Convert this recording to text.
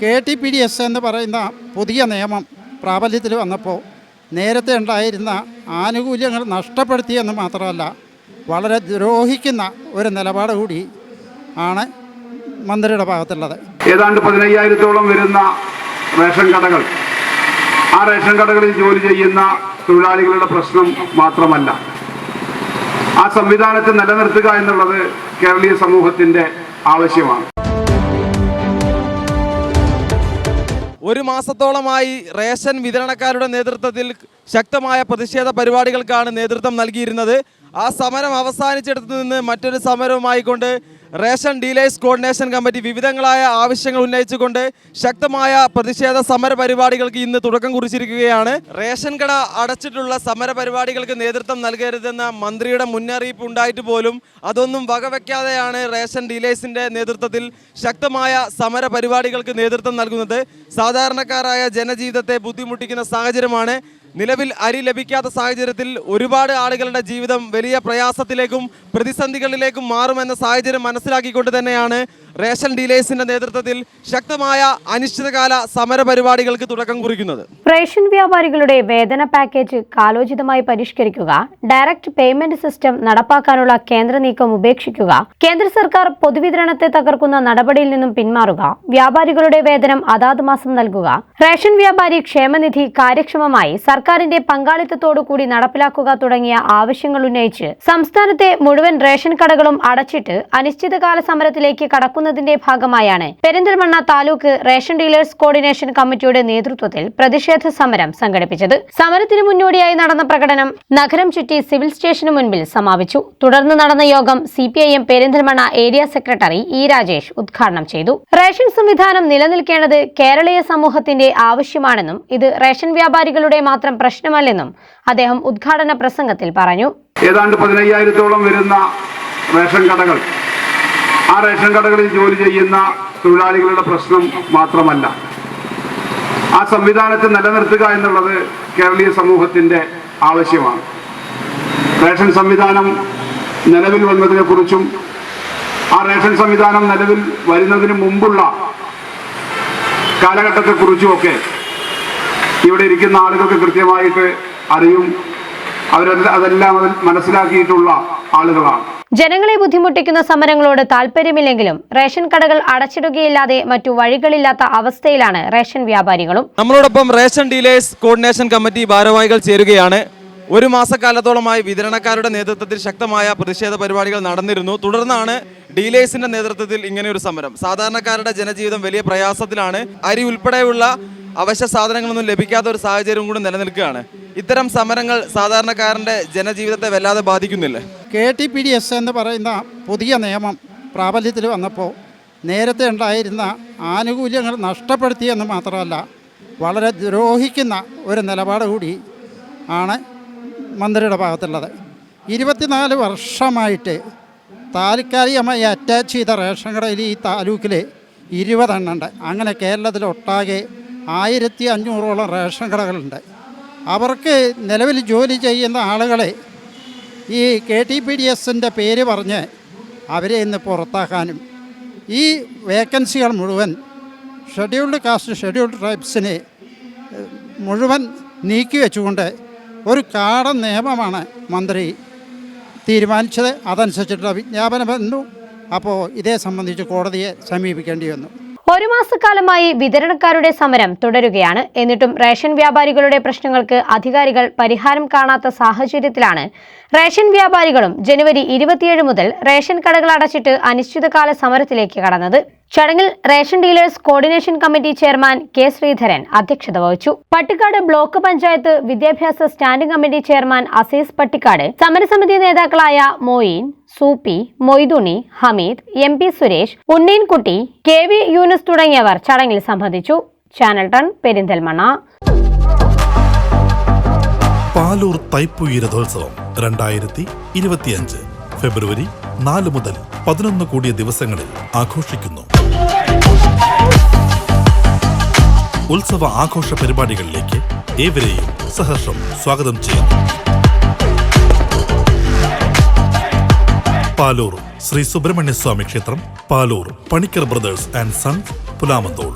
K T P D S എന്ന് പറയുന്ന പുതിയ നിയമം പ്രാബല്യത്തിൽ വന്നപ്പോൾ നേരത്തെ ഉണ്ടായിരുന്ന ആനുകൂല്യങ്ങൾ നഷ്ടപ്പെടുത്തിയെന്ന് മാത്രമല്ല വളരെ ദ്രോഹിക്കുന്ന ഒരു നിലപാട് കൂടി ആണ് മന്ത്രിയുടെ ഭാഗത്തുള്ളത്. ഏതാണ്ട് പതിനയ്യായിരത്തോളം വരുന്ന റേഷൻ കടകൾ. ആ റേഷൻ കടകളിൽ ജോലി ചെയ്യുന്ന തൊഴിലാളികളുടെ പ്രശ്നം മാത്രമല്ല. ആ സംവിധാനത്തെ നിലനിർത്തുക എന്നുള്ളത് കേരളീയ സമൂഹത്തിന്റെ ആവശ്യമാണ്. ഒരു മാസത്തോളമായി റേഷൻ വിതരണക്കാരുടെ നേതൃത്വത്തിൽ ശക്തമായ പ്രതിഷേധ പരിപാടികൾക്കാണ് നേതൃത്വം നൽകിയിരുന്നത്. ആ സമരം അവസാനിച്ചെടുത്തു നിന്ന് മറ്റൊരു സമരവുമായിക്കൊണ്ട് റേഷൻ ഡീലേഴ്സ് കോർഡിനേഷൻ കമ്മിറ്റി വിവിധങ്ങളായ ആവശ്യങ്ങൾ ഉന്നയിച്ചുകൊണ്ട് ശക്തമായ പ്രതിഷേധ സമര പരിപാടികൾക്ക് ഇന്ന് തുടക്കം കുറിച്ചിരിക്കുകയാണ്. റേഷൻ കട അടച്ചിട്ടുള്ള സമര പരിപാടികൾക്ക് നേതൃത്വം നൽകരുതെന്ന മന്ത്രിയുടെ മുന്നറിയിപ്പ് ഉണ്ടായിട്ട് പോലും അതൊന്നും വകവെക്കാതെയാണ് റേഷൻ ഡീലേഴ്സിന്റെ നേതൃത്വത്തിൽ ശക്തമായ സമര പരിപാടികൾക്ക് നേതൃത്വം നൽകുന്നത്. സാധാരണക്കാരായ ജനജീവിതത്തെ ബുദ്ധിമുട്ടിക്കുന്ന സാഹചര്യമാണ്. നിലവിൽ അരി ലഭിക്കാത്ത സാഹചര്യത്തിൽ ഒരുപാട് ആളുകളുടെ ജീവിതം വലിയ പ്രയാസത്തിലേക്കും പ്രതിസന്ധികളിലേക്കും മാറുമെന്ന സാഹചര്യം മനസ്സിലാക്കിക്കൊണ്ട് തന്നെയാണ് റേഷൻ ഡീലേഴ്സിന്റെ നേതൃത്വത്തിൽ ശക്തമായ അനിശ്ചിതകാല സമര പരിപാടികൾക്ക് തുടക്കം കുറിക്കുന്നത്. റേഷൻ വ്യാപാരികളുടെ വേതന പാക്കേജ് കാലോചിതമായി പരിഷ്കരിക്കുക ഡയറക്ട് പേയ്മെന്റ് സിസ്റ്റം നടപ്പാക്കാനുള്ള കേന്ദ്ര നീക്കം ഉപേക്ഷിക്കുക കേന്ദ്ര സർക്കാർ പൊതുവിതരണത്തെ തകർക്കുന്ന നടപടിയിൽ നിന്നും പിന്മാറുക വ്യാപാരികളുടെ വേതനം അതാത് മാസം നൽകുക റേഷൻ വ്യാപാരി ക്ഷേമനിധി കാര്യക്ഷമമായി സർക്കാരിന്റെ പങ്കാളിത്തത്തോടു കൂടി നടപ്പിലാക്കുക തുടങ്ങിയ ആവശ്യങ്ങൾ ഉന്നയിച്ച് സംസ്ഥാനത്തെ മുഴുവൻ റേഷൻ കടകളും അടച്ചിട്ട് അനിശ്ചിതകാല സമരത്തിലേക്ക് കടക്കുന്നതിന്റെ ഭാഗമായാണ്. Perinthalmanna taluk ration dealers coordination കമ്മിറ്റിയുടെ നേതൃത്വത്തിൽ പ്രതിഷേധ സമരം സംഘടിപ്പിച്ചത്. സമരത്തിന് മുന്നോടിയായി നടന്ന പ്രകടനം നഗരം ചുറ്റി സിവിൽ സ്റ്റേഷന് മുൻപിൽ സമാപിച്ചു. തുടർന്ന് നടന്ന യോഗം C P I M Perinthalmanna area secretary E Rajesh ഉദ്ഘാടനം ചെയ്തു. റേഷൻ സംവിധാനം നിലനിൽക്കേണ്ടത് കേരളീയ സമൂഹത്തിന്റെ ആവശ്യമാണെന്നും ഇത് റേഷൻ വ്യാപാരികളുടെ മാത്രം പ്രശ്നമല്ലെന്നും അദ്ദേഹം ഉദ്ഘാടന പ്രസംഗത്തിൽ പറഞ്ഞു. ഏതാണ്ട് പതിനയ്യായിരത്തോളം വരുന്ന റേഷൻ കടകൾ ആ റേഷൻ കടകളിൽ ജോലി ചെയ്യുന്ന തൊഴിലാളികളുടെ പ്രശ്നം മാത്രമല്ല. ആ സംവിധാനത്തെ നിലനിർത്തുക എന്നുള്ളത് കേരളീയ സമൂഹത്തിന്റെ ആവശ്യമാണ്. റേഷൻ സംവിധാനം നിലവിൽ വന്നതിനെക്കുറിച്ചും ആ റേഷൻ സംവിധാനം നിലവിൽ വരുന്നതിന് മുമ്പുള്ള കാലഘട്ടത്തെക്കുറിച്ചുമൊക്കെ ഇവിടെ ഇരിക്കുന്ന ആളുകൾക്ക് കൃത്യമായിട്ട് അറിയും. അവരെ അതെല്ലാം മനസ്സിലാക്കിയിട്ടുള്ള ആളുകളാണ്. ജനങ്ങളെ ബുദ്ധിമുട്ടിക്കുന്ന സമരങ്ങളോട് താല്പര്യമില്ലെങ്കിലും റേഷൻ കടകൾ അടച്ചിടുകയില്ലാതെ മറ്റു വഴികളില്ലാത്ത അവസ്ഥയിലാണ് റേഷൻ വ്യാപാരികളും. നമ്മളോടൊപ്പം റേഷൻ ഡീലേഴ്സ് കോർഡിനേഷൻ കമ്മിറ്റി ഭാരവാഹികൾ ചേരുകയാണ്. ഒരു മാസക്കാലത്തോളമായി വിതരണക്കാരുടെ നേതൃത്വത്തിൽ ശക്തമായ പ്രതിഷേധ പരിപാടികൾ നടന്നിരുന്നു. തുടർന്നാണ് ഡീലേഴ്സിന്റെ നേതൃത്വത്തിൽ ഇങ്ങനെ ഒരു സമരം. സാധാരണക്കാരുടെ ജനജീവിതം വലിയ പ്രയാസത്തിലാണ്. അരി ഉൾപ്പെടെയുള്ള അവശ്യ സാധനങ്ങളൊന്നും ലഭിക്കാത്ത ഒരു സാഹചര്യം കൂടി നിലനിൽക്കുകയാണ്. ഇത്തരം സമരങ്ങൾ സാധാരണക്കാരന്റെ ജനജീവിതത്തെ വല്ലാതെ ബാധിക്കുന്നില്ല. K T P D S എന്ന് പറയുന്ന പുതിയ നിയമം പ്രാബല്യത്തിൽ വന്നപ്പോൾ നേരത്തെ ഉണ്ടായിരുന്ന ആനുകൂല്യങ്ങൾ നഷ്ടപ്പെടുത്തിയെന്ന് മാത്രമല്ല വളരെ ദ്രോഹിക്കുന്ന ഒരു നിലപാട് കൂടി ആണ് മന്ത്രിയുടെ ഭാഗത്തുള്ളത്. ഇരുപത്തിനാല് വർഷമായിട്ട് താൽക്കാലികമായി അറ്റാച്ച് ചെയ്ത റേഷൻ കടയിൽ ഈ താലൂക്കിൽ ഇരുപതെണ്ണം ഉണ്ട് അങ്ങനെ കേരളത്തിലൊട്ടാകെ ആയിരത്തി അഞ്ഞൂറോളം റേഷൻ കടകളുണ്ട്. അവർക്ക് നിലവിൽ ജോലി ചെയ്യുന്ന ആളുകളെ ഈ കെ ടി പി ഡി എസിന്റെ പേര് പറഞ്ഞ് അവരെ ഇന്ന് പുറത്താക്കാനും ഈ വേക്കൻസികൾ മുഴുവൻ ഷെഡ്യൂൾഡ് കാസ്റ്റ് ഷെഡ്യൂൾഡ് ട്രൈബ്സിനെ മുഴുവൻ നീക്കി വെച്ചുകൊണ്ട് ഒരു കാടൻ നിയമമാണ് മന്ത്രി തീരുമാനിച്ചത്. അതനുസരിച്ചിട്ടുള്ള വിജ്ഞാപനം വന്നു. അപ്പോൾ ഇതേ സംബന്ധിച്ച് കോടതിയെ സമീപിക്കേണ്ടി വന്നു. ഒരു മാസക്കാലമായി വിതരണക്കാരുടെ സമരം തുടരുകയാണ്. എന്നിട്ടും റേഷൻ വ്യാപാരികളുടെ പ്രശ്നങ്ങൾക്ക് അധികാരികൾ പരിഹാരം കാണാത്ത സാഹചര്യത്തിലാണ് റേഷൻ വ്യാപാരികളും ജനുവരി ഇരുപത്തിയേഴ് മുതൽ റേഷൻ കടകൾ അടച്ചിട്ട് അനിശ്ചിതകാല സമരത്തിലേക്ക് കടന്നത്. ചടങ്ങിൽ ration dealers coordination committee chairman K Sreedharan അധ്യക്ഷത വഹിച്ചു. പട്ടിക്കാട് ബ്ലോക്ക് പഞ്ചായത്ത് വിദ്യാഭ്യാസ standing committee chairman Aziz Pattikkad സമരസമിതി നേതാക്കളായ Moin Soopi Moythuni Hameed M P Suresh Unneenkutty K V Yunus തുടങ്ങിയവർ ചടങ്ങിൽ സംബന്ധിച്ചു. Channel ten Perinthalmanna. പാലൂർ തൈപ്പുയി രഥോത്സവം രണ്ടായിരത്തി ഇരുപത്തിയഞ്ച്. ഫെബ്രുവരി നാല് മുതൽ പതിനൊന്ന് കൂടിയ ദിവസങ്ങളിൽ ആഘോഷിക്കുന്നു. ഉത്സവ ആഘോഷ പരിപാടികളിലേക്ക് ഏവരെയും സഹർഷം സ്വാഗതം ചെയ്യുന്നു. പാലൂർ ശ്രീ സുബ്രഹ്മണ്യ സ്വാമി ക്ഷേത്രം Paloor Panicker brothers and sons Pulamanthole.